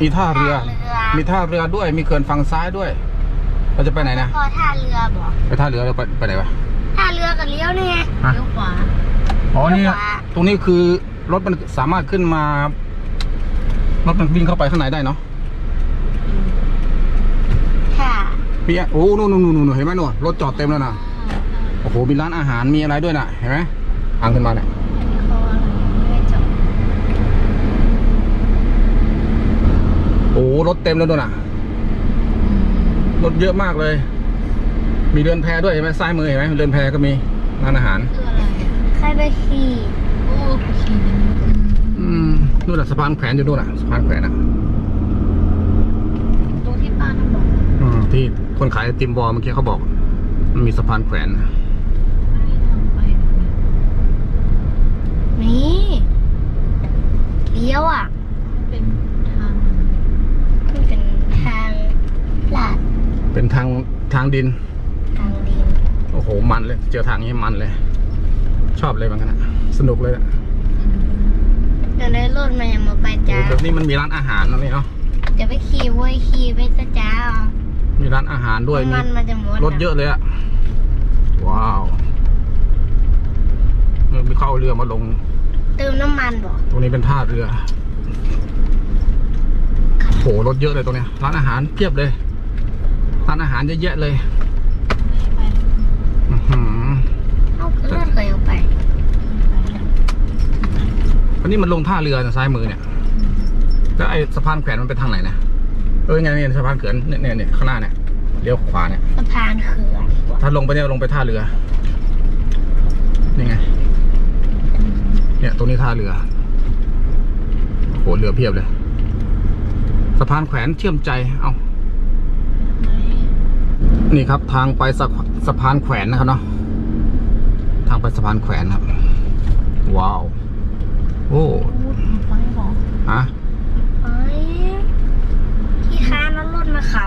มีท่าเรือท่าเรือ มีท่าเรือด้วย มีเขื่อนฝั่งซ้ายด้วย เราจะไปไหนนะพอท่าเรือบอกไปท่าเรือเราไปไปไหนวะ ท่าเรือกับเลี้ยวนี่ไงฮะเลี้ยวขวา อ๋อนี่เลี้ยวขวา ตรงนี้คือรถมันสามารถขึ้นมา รถมันวิ่งเข้าไปข้างในได้เนาะค่ะพี่อะโอ้นู่นนู่นนู่นเห็นไหมนู่นรถจอดเต็มแล้วนะโอ้โหมีร้านอาหารมีอะไรด้วยนะเห็นไหมทางขึ้นมาเนี่ย เขาอะไรไม่จบ โอ้ รถเต็มแล้วด้วยนะรถเยอะมากเลย มีเรือนแพด้วยเห็นไหมซ้ายมือเห็นไหมเรือนแพก็มีร้านอาหาร คืออะไรอะใครไปขี่โอ้ขี่กันอืมนู่นน่ะสะพานแขวนอยู่นู่นน่ะสะพานแขวนอะตรงที่ป้าน้ำบอกอืมที่คนขายไอติมวอลเมื่อกี้เขาบอก มันมีสะพานแขวนไม่ทางไปแบบนี้นี่เลี้ยวอะ มันเป็นทาง มันเป็นทางลาด เป็นทางทาง ดินทางดินโอ้โห มันเลย เจอทางนี้มันเลย ชอบเลยบางขณะสนุกเลยอะเดี๋ยวได้รถมายังมาไปจ้าโอ้แบบนี้มันมีร้านอาหารนะนี่เนาะจะไปขี่เว้ยขี่ไปซะจ้ามีร้านอาหารด้วย มีมันมันจะหมดรถเยอะเลยอะว้าวเออมีเข้าเอาเรือมาลง เติมน้ำมันบอกตรงนี้เป็นท่าเรือ โห รถเยอะเลยตรงเนี้ย ร้านอาหารเพียบเลยร้านอาหารเยอะแยะเลยไม่ไปแล้วอื้อหือเอาขึ้นรถเคยเอาไปไม่ไปแล้วอันนี้มันลงท่าเรือนะซ้ายมือเนี่ย แล้วไอ้สะพานแขวนมันเป็นทางไหนนะเออไงเนี่ยสะพานแขวนเนี่ยเนี่ยเนี่ยข้างหน้าเนี่ยเลี้ยวขวาเนี่ยสะพานเขื่อนถ้าลงไปเนี่ยลงไปท่าเรือนี่ไงเนี่ยตรงนี้ท่าเรือโหเรือเพียบเลย สะพานแขวนเชื่อมใจ เอา นี่ครับทางไปสะสะพานแขวนนะครับเนาะทางไปสะพานแขวนครับ ว้าว โอ้พูดไปบอกฮะเอ้ยที่ค้านเอารถมาขำ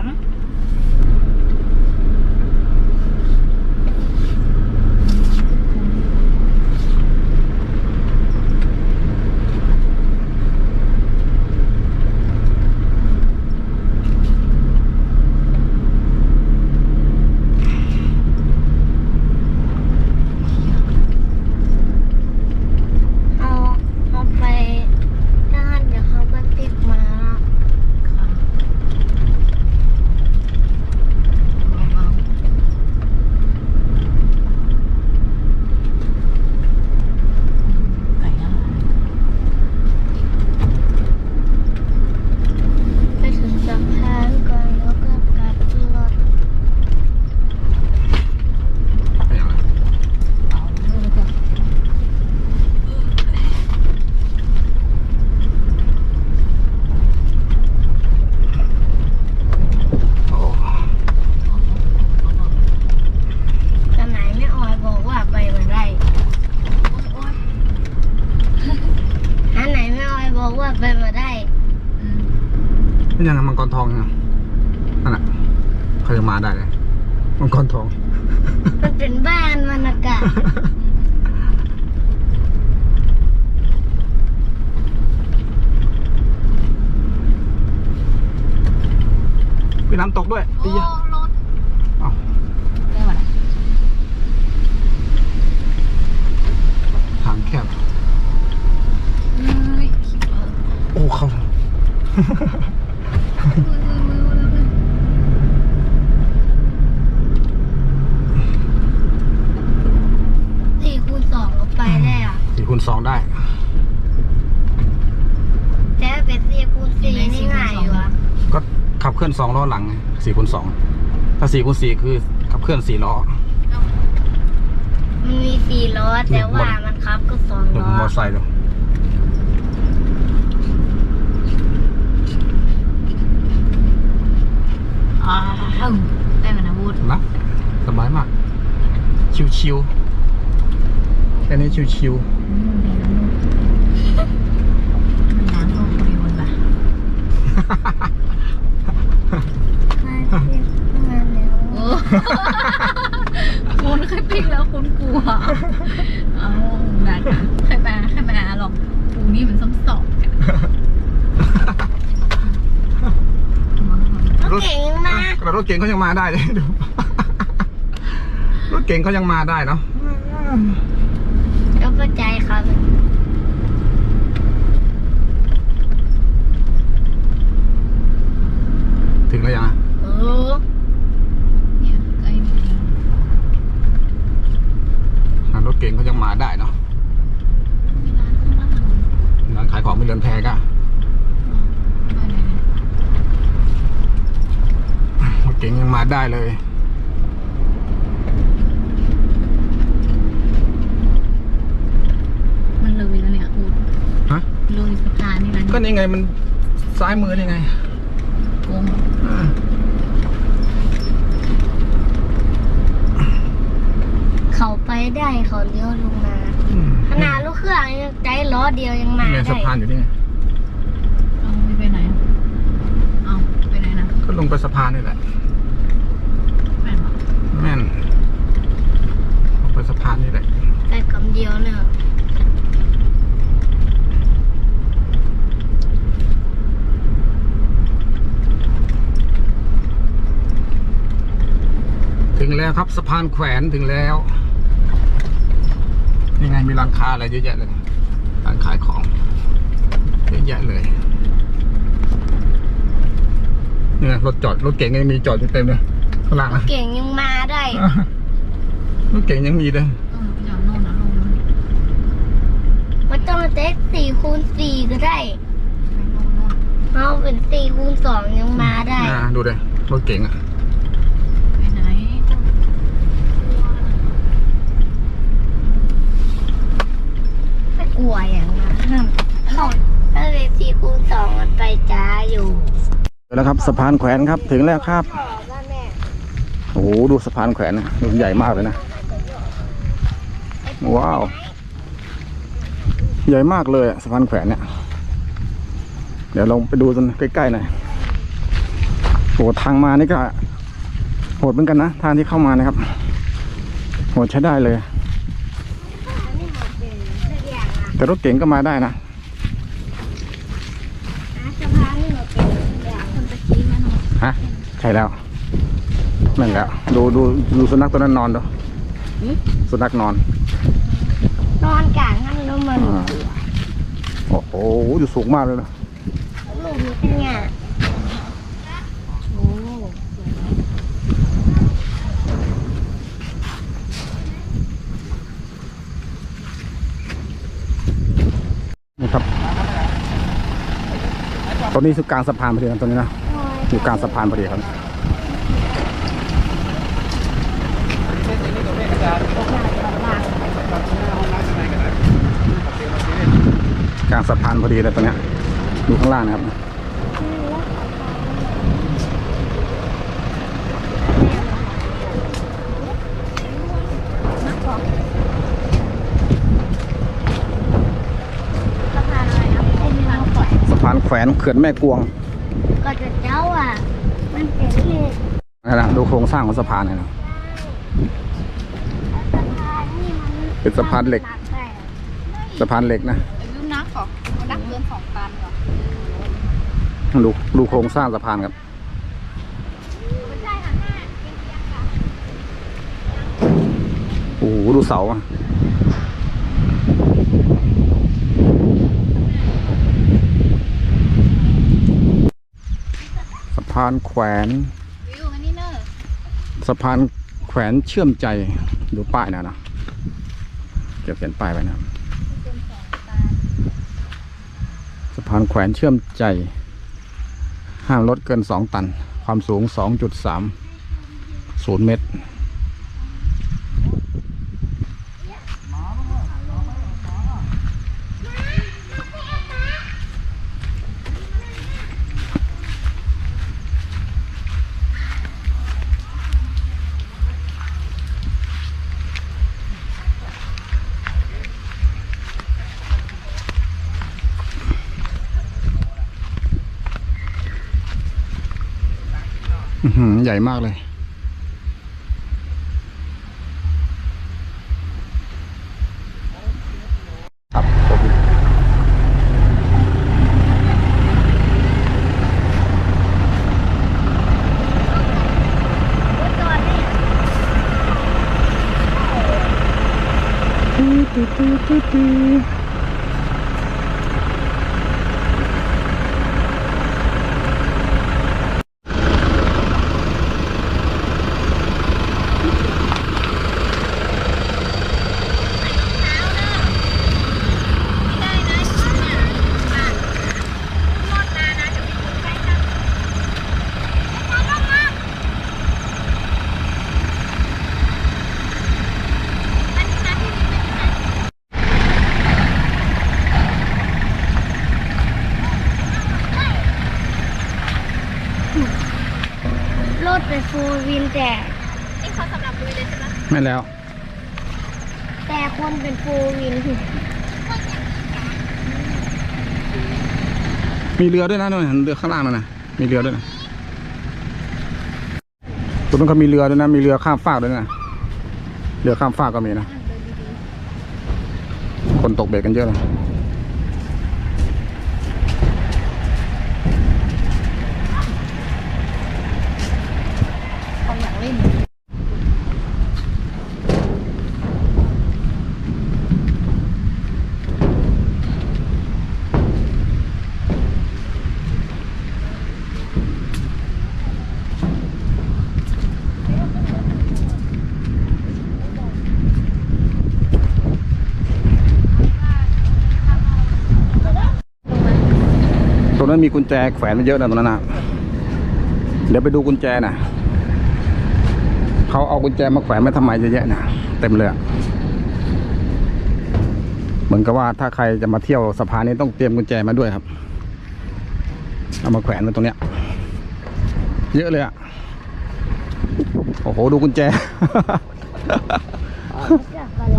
เอาเอาไปด้านเดี๋ยวเขาก็ติดมาแล้ว ค่ะเบาๆไก่ย่าง ไปถึงสะพานก่อนแล้วก็กลับรถ เป็นยังไง เอาเรื่องแล้วก็ โอ้ ตอนไหนแม่ออยบอกว่าไปมาได้ โอ๊ย อันไหนแม่ออยบอกว่าไปมาได้ อืม เป็นยังไงมังกรทองยังไงนั่นแหละ เขาจะมาได้เลยมังกรทอง มันเป็นบ้านมันอากาศมีน้ำตกด้วยโอ้ไอ้เหี้ยรถเอ้าได้หมดแล้วทางแคบเฮ้ยคิดว่าโอ้ เขาสี่คูณสองก็ไปได้อะ สี่คูณสองได้แต่ถ้าเป็นสี่คูณสี่นี่ง่ายอยู่อะก็ขับเคลื่อนสองล้อหลังสี่คูณสองถ้าสี่คูณสี่คือขับเคลื่อนสี่ล้อมันมีสี่ล้อแต่ว่ามันขับก็สองหรือล้อมอเตอร์ไซค์ดูอ้าวได้มานะวูดนะสบายมาก ชิวๆ แค่นี้ชิวอืมมันน้ำก็คุยวนไปมาเทียบมาแล้ว โอ้ คุณเคยปิ้งแล้วคุณกลัว เอาหนักใครมาใครมาหรอกปูนี่มันซ้ำสองกันๆรถเก่งเขายังมาได้เลยดู รถเก่งเขายังมาได้เนาะแล้วก็ใจครับถึงแล้วยังอะโอ้เนี่ยใกล้ถึงแล้วอะรถเก่งเขายังมาได้เนาะมีร้านข้างล่างร้านขายของมีเรือนแพก็ไปไหนเนี่ยรถเก่งยังมาได้เลย มันเลยแล้วเนี่ยอูด ฮะ เลยสะพานนี่แล้ว ก็เนี่ยนี่ไงมันซ้ายมือนี่ไงโกงอ่าเขาไปได้เขาเลี้ยวลงมาอืมขนาดลูกเครื่องยังใจล้อเดียวยังมานี่ไงได้สะพานอยู่นี่ไงเอาไม่ไปไหนอะเอาไปไหนนะก็ลงไปสะพานนี่แหละ แม่นบอก แม่นลงไปสะพานนี่แหละ แต่คำเดียวเนี่ย ถึง แล้วครับสะพานแขวนถึงแล้วนี่ไงมีร้านค้าอะไรเยอะแยะเลยร้านขายของเยอะแยะเลยนี่ไงรถจอดรถเก๋งยังมีจอดอยู่เต็มเลยข้างล่างนะเก่งยังมาได้อะรถเก๋งยังมีเลยต้องไปจอดโน่นนะลงนะไม่ต้องเซ็ตสี่คูณสี่ก็ได้ ไปโน่นโน่น เอาเป็นสี่คูณสองยังมาได้ อ่าดูเลยรถเก๋งอะ ไปไหน ไม่ กลัวอย่างนั้นเขาถ้าเป็นสี่คูณสองมันไปจ้าอยู่แล้วครับสะพานแขวนครับถึงแล้วครับ โอ้โหดูสะพานแขวนนะใหญ่มากเลยนะ ว้าว ใหญ่มากเลยอะสะพานแขวนเนี่ย เดี๋ยวลองไปดูกันใกล้ๆหน่อยโอ้ทางมานี่ก็โหดเหมือนกันนะ ทางที่เข้ามานะครับโหดใช้ได้เลย อันนี้หมดเป็นทุกอย่างอะ แต่รถเก๋งก็มาได้นะอะสะพานนี่หมดเป็นทุกอย่างคนตะกี้แม่นอนฮะใช่แล้วนั่นแหละดูดูดูสุนัขตัวนั้นนอนดูสุนัขนอน นอนกลางนั่นแล้วมันอ่าโอ้โหอยู่สูงมากเลยนะลูกนี้เป็นไงโอ้ นี่ครับ ตอนนี้คือกลางสะพานพอดีนะตอนนี้นะอยู่กลางสะพานพอดีครับกลางสะพานพอดีเลยตอนเนี้ยดูข้างล่างนะครับ สะพานอะไรนะเป็นทางแขวน สะพานแขวนเขื่อนแม่กวงก็จะเจ้าอะ มันเป็นเหตุนะนะดูโครงสร้างของสะพานเนี่ยนะสะพานนี่มันเป็นสะพานเหล็กนัได้สะพานเหล็กนะอายุนักเหรอนักเกินสองตันเหรอดูดูโครงสร้างสะพานครับไม่ใช่ค่ะแม่เอียงๆค่ะโอ้โหดูเสาอะ พานแขวนวิวอันนี้เนอะสะพานแขวนเชื่อมใจดูป้ายนะนะเก็บเขียนป้ายไว้นะครับสะพานแขวนเชื่อมใจ ห้ามรถเกินสองตัน ความสูงสองจุดสามศูนย์เมตรือใหญ่มากเลยครับผม嘟嘟嘟嘟嘟。 ฟูลวินแต่นี่เขาสำหรับลุยเลยใช่ไหมไม่แล้ว แต่คนเป็นฟูลวินมีเรือด้วยนะนู่นเห็นเรือข้างล่างนั่นนะมีเรือด้วยนะตรงนั้นก็มีเรือด้วยนะ มีเรือข้ามฟากด้วยนะ เรือข้ามฟากก็มีนะ คนตกเบ็ดกันเยอะเลยเขาอย รงนั้นมีกุญแจแขวนมาเยอะนะตรงนั้นนะเดี๋ยวไปดูกุญแจนะเขาเอากุญแจมาแขวนไว้ทำไมเยอะแยะนะเต็มเลยอะเหมือนกับว่าถ้าใครจะมาเที่ยวสะพานนี้ต้องเตรียมกุญแจมาด้วยครับ เอามาแขวนไว้ตรงเนี้ย เยอะเลยอะโอ้โหดูกุญแจ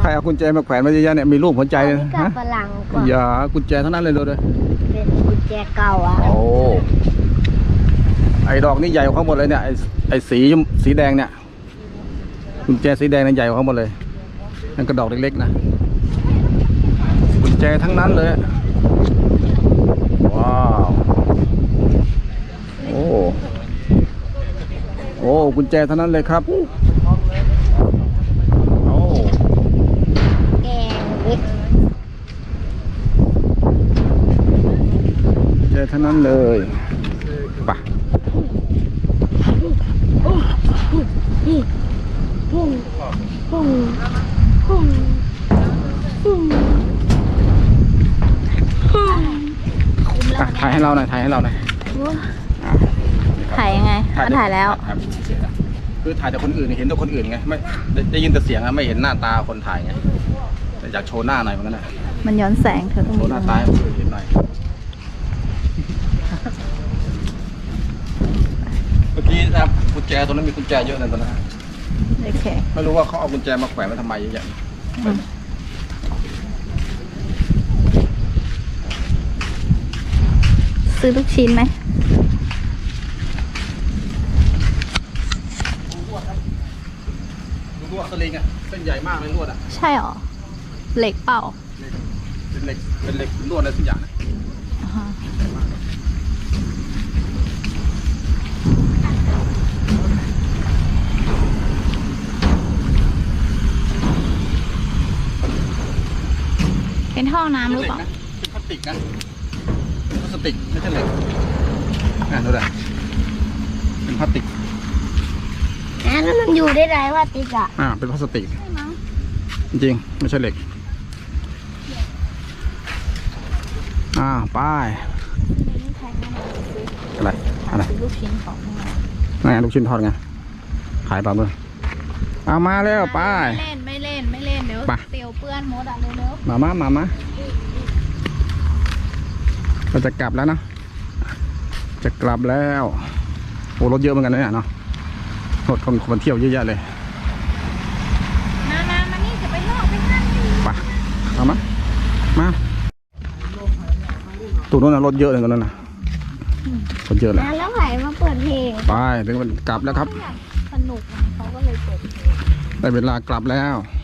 ใครรั่งเอากุญแจมาแขวนไว้เยอะแยะเนี่ยมีรูปหัวใจเลยอันนี้กับนะฝรั่งกว่าอย่ากุญแจทั้งนั้นเลยดูเลยเป็นกุญแจเก่าอะโอ้ไอ้ดอกนี่ใหญ่กว่าเขาหมดเลยเนี่ยไอ้ไอ้สีสีแดงเนี่ยกุญแจสีแดงเนี่ยใหญ่กว่าเขาหมดเลยนั่นก็ดอกเล็กๆนะกุญแจทั้งนั้นเลยว้าวโอ้โอ้กุญแจทั้งนั้นเลยครับ โอ้ แกงเล็ก กุญแจทั้งนั้นเลยไปะพุ่งพุ่งพุ่งพุ่งอะถ่ายให้เราหน่อยถ่ายให้เราหน่อยอะถ่ายยังไงถ่ายถ่ายแล้วถ่ายคือถ่ายแต่คนอื่นเห็นแต่คนอื่นไงไม่ได้ได้ยินแต่เสียงอะไม่เห็นหน้าตาคนถ่ายไงแต่อยากโชว์หน้าหน่อยเหมือนกันนะมันย้อนแสงเธอต้องโชมีว์หน้าตาให้คนอื่นเห็นหน่อยเมื่อกี้นะครับกุญแจตรงนั้นมีกุญแจเยอะเลยตอนนั้นนะโอเคไม่รู้ว่าเขาเอากุญแจมาแขวนไว้ทำไมเยอะแยะอืมซื้อลูกชิ้นไหมดูลวดสลิงอะเส้นใหญ่มากเลยลวดอะใช่หรอ เหล็กเปล่า เป็นเหล็กเป็นเหล็กลวดอะไรสักอย่างนะ อ่าฮะ เป็นท่อน้ำหรือเปล่าเป็นพลาสติกนะเป็นพลาสติกไม่ใช่เหล็กอะดูได้เป็นพลาสติกแล้วมันอยู่ได้ไรว่าติดอะอ่าเป็นพลาสติก ใช่มั้งจริงๆไม่ใช่เหล็ก อ่าไป้ายอะไรอะไรซื้อลูกชิ้นของข้างในไงลูกชิ้นทอดไง ขายเปล่าเมื่อเอามาแล้วไป้ายไม่เล่นไม่เล่นไม่เล่นเดี๋ ยวไปเตียวเปื้อนมดอะเร็วมามามามาเราจะกลับแล้วนะ จะกลับแล้ว โอ้รถเยอะเหมือนกันนะเนี่ยเนาะ รถคนคนเที่ยวเยอะแยะเลยๆมามามานี่จะไปลอกไปนั่นนี่ไปเอามา มาตูนู้นนะรถเยอะเลยตรงนั้นนะรถเยอะเลยแล้วไหนมาเปิดเพลงไปถึงมันกลับแล้วครับ สนุกไงเขาก็เลยเปิดเพลงได้เวลากลับแล้วไ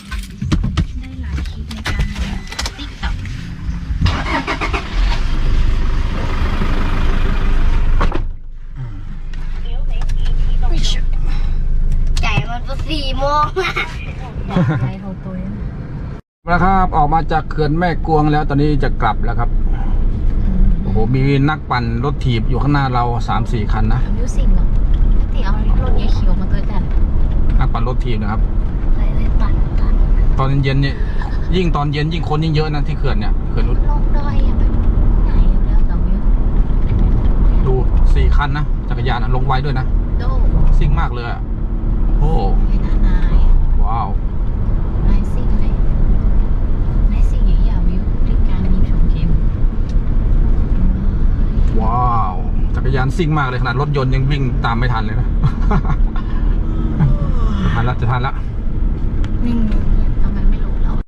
ก็สี่โมงอะไลฟ์เขาตัวนะครับออกมาจากเขื่อนแม่กวงแล้วตอนนี้จะกลับแล้วครับโอ้โหมีนักปั่นรถถีบอยู่ข้างหน้าเราสามสี่คันนะมิวสิกเหรอตีเอารถยายเขียวมาตัวแต่นักปั่นรถถีบนะครับไปไปปั่นกันตอนเย็นๆเนี่ยยิ่งตอนเย็นยิ่งคนยิ่งเยอะนะที่เขื่อนเนี่ยเขื่อนรุลงดอยอะไปไหนแล้วแต่วิวดูสี่คันนะจักรยานอะลงไวด้วยนะโดซิ่งมากเลยอะโอ้าว้าวนายสิ่งเลยนายสิ่งอย่างอย่าวิวที่การมีชมเข็มว้าว จักรยานซิ่งมากเลยขนาดรถยนต์ยังวิ่งตามไม่ทันเลยนะ ทันละจะทันละหนึ่ง